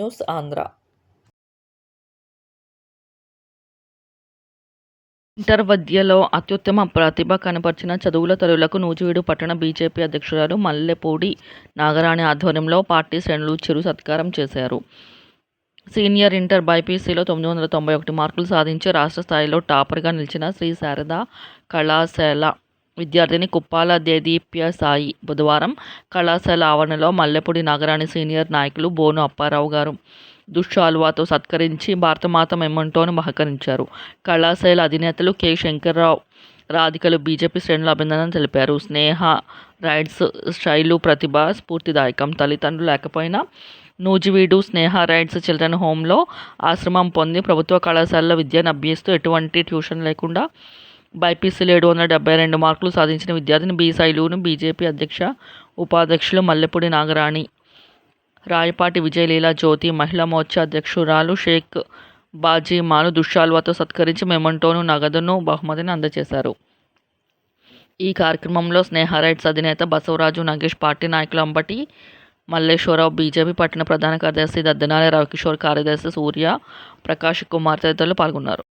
News Andhra inter విద్యలో అత్యుత్తమ ప్రతిభ కనపరిచిన చదువుల తరువులకు నూజివీడు పట్టణ బీజేపీ అధ్యక్షురాలు మల్లెపూడి నాగరాణి ఆధ్వర్యంలో పార్టీ శ్రేణులు చిరు సత్కారం చేశారు. సీనియర్ ఇంటర్ బైపీసీలో తొమ్మిది వందల తొంభై ఒకటి మార్కులు సాధించి రాష్ట్ర స్థాయిలో టాపర్గా నిలిచిన శ్రీ శారద కళాశాల విద్యార్థిని కుప్పాల దేదీప్య సాయి బుధవారం కళాశాల ఆవరణలో మల్లెపూడి నాగరాణి సీనియర్ నాయకులు బోను అప్పారావు గారు దుశ్శాలువాతో సత్కరించి భారతమాత మెమ్మంటోను మహకరించారు కళాశాల అధినేతలు కె. శంకర్రావు రాధికలు బీజేపీ శ్రేణులు అభినందనలు తెలిపారు. స్నేహ రైడ్స్ శైలు ప్రతిభ స్ఫూర్తిదాయకం. తల్లిదండ్రులు లేకపోయినా నూజివీడు స్నేహ రైడ్స్ చిల్డ్రన్ హోంలో ఆశ్రమం పొంది ప్రభుత్వ కళాశాలలో విద్యను అభ్యస్తూ ఎటువంటి ట్యూషన్ లేకుండా బైపీసీలో ఏడు వందల డెబ్బై రెండు మార్కులు సాధించిన విద్యార్థిని బి శైలును బీజేపీ అధ్యక్ష ఉపాధ్యక్షులు మల్లెపూడి నాగరాణి. రాయపాటి విజయలీలా జ్యోతి మహిళా మోర్చా అధ్యక్షురాలు షేక్ బాజీ మాను దుశ్శాల్వాతో సత్కరించి మెమంటోను నగదును బహుమతిని అందజేశారు. ఈ కార్యక్రమంలో స్నేహ రైట్స్ అధినేత బసవరాజు నాగేష్ పార్టీ నాయకులు అంబటి మల్లేశ్వరరావు బీజేపీ పట్టణ ప్రధాన కార్యదర్శి దద్దనాల రవికిషోర్ కార్యదర్శి సూర్య ప్రకాష్ కుమార్ తదితరులు పాల్గొన్నారు.